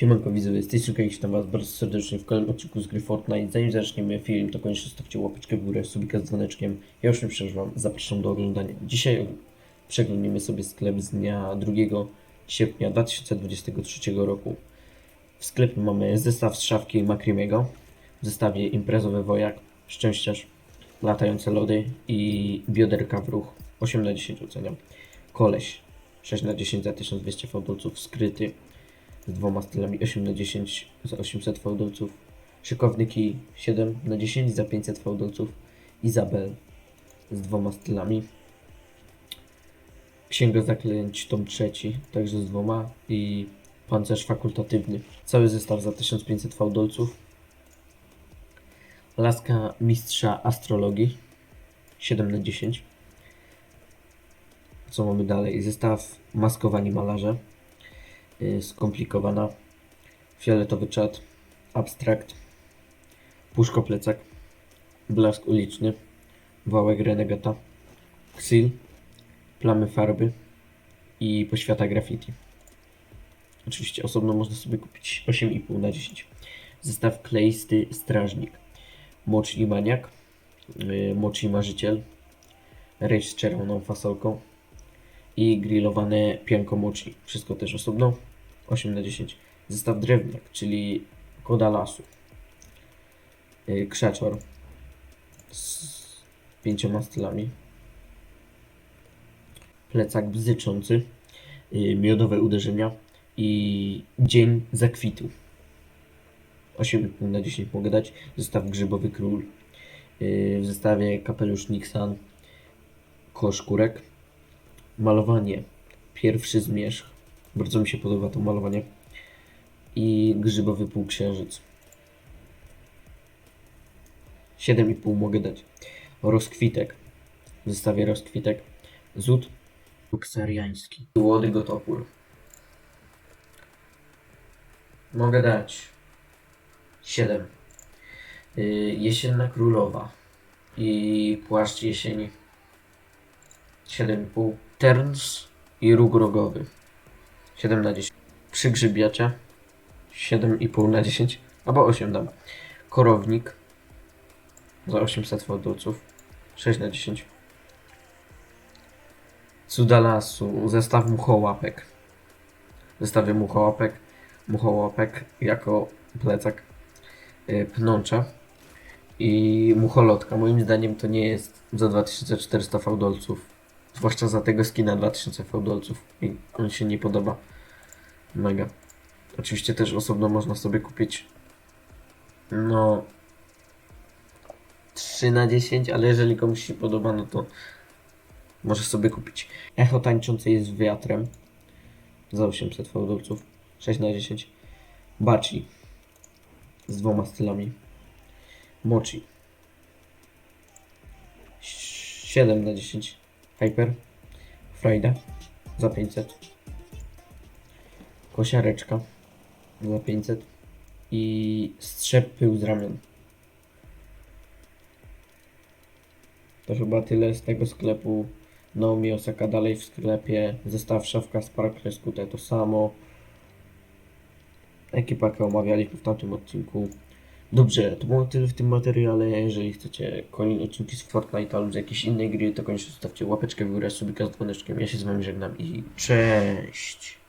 Siemanko widzowie, z tej strony witam was bardzo serdecznie w kolejnym odcinku z gry Fortnite. Zanim zaczniemy film, to koniecznie zostawcie łapeczkę w górę, subika z dzwoneczkiem. Ja już nie przeżywam, zapraszam do oglądania. Dzisiaj przeglądniemy sobie sklep z dnia 2 sierpnia 2023 roku. W sklepie mamy zestaw z szafki Makrimiego, w zestawie imprezowy wojak, szczęściarz, latające lody i bioderka w ruch. 8 na 10 oceniam. Koleś 6 na 10 za 1200 fałdolców, skryty z dwoma stylami 8 na 10 za 800 fałdolców. Szykowniki 7 na 10 za 500 fałdolców. Izabel z dwoma stylami. Księga zaklęć tom trzeci, także z dwoma i pancerz fakultatywny. Cały zestaw za 1500 fałdolców. Laska mistrza astrologii 7 na 10. Co mamy dalej? Zestaw maskowani malarze y, skomplikowana. Fioletowy czat, abstrakt, puszko plecak, blask uliczny, wałek renegata, ksyl, plamy farby i poświata graffiti. Oczywiście osobno można sobie kupić 8,5 na 10. Zestaw kleisty strażnik, moczli maniak, yy, moczli marzyciel, rejs z czerwoną fasolką, i grillowane pianko mochi. Wszystko też osobno. 8 na 10. Zestaw drewniak, czyli koda lasu. Yy, Krzaczor z pięcioma stylami. Plecak bzyczący. Yy, Miodowe uderzenia i dzień zakwitu. 8 na 10 mogę dać. Zestaw grzybowy król. Yy, W zestawie kapelusz Nixon. Kosz kurek malowanie. Pierwszy zmierzch. Bardzo mi się podoba to malowanie. I grzybowy półksiężyc. 7,5 mogę dać. Rozkwitek. W zestawie rozkwitek. Zód luksariański. Łody gotopór. Mogę dać 7. Yy, jesienna królowa. I płaszcz jesieni 7,5. Terns i róg rogowy. 7 na 10. Przygrzybiacze. 7,5 na 10. Albo 8 dam. Korownik. Za 800 fałdolców. 6 na 10. Cuda lasu. Zestaw muchołapek. Zestawie muchołapek. Muchołapek jako plecak. Yy, pnącza. I mucholotka. Moim zdaniem to nie jest za 2400 fałdolców. Zwłaszcza za tego skina 2000 fałdolców. I on się nie podoba. Mega. Oczywiście też osobno można sobie kupić. No. 3 na 10, ale jeżeli komuś się podoba, no to może sobie kupić. Echo tańczące jest wiatrem. Za 800 fałdolców. 6 na 10. Baci. Z dwoma stylami. Mochi. 7 na 10. Hyper. Frajda. Za 500. Kosiareczka. Za 500. I strzep pył z ramion. To chyba tyle z tego sklepu. Naomi Osaka dalej w sklepie. Zestaw szafka Sparkle Skute to samo. Ekipakę omawialiśmy w tamtym odcinku. Dobrze, to było tyle w tym materiale. Jeżeli chcecie kolejne odcinki z Fortnite lub z jakiejś innej gry, to koniecznie zostawcie łapeczkę w górę, subika z dzwoneczkiem. Ja się z wami żegnam i cześć!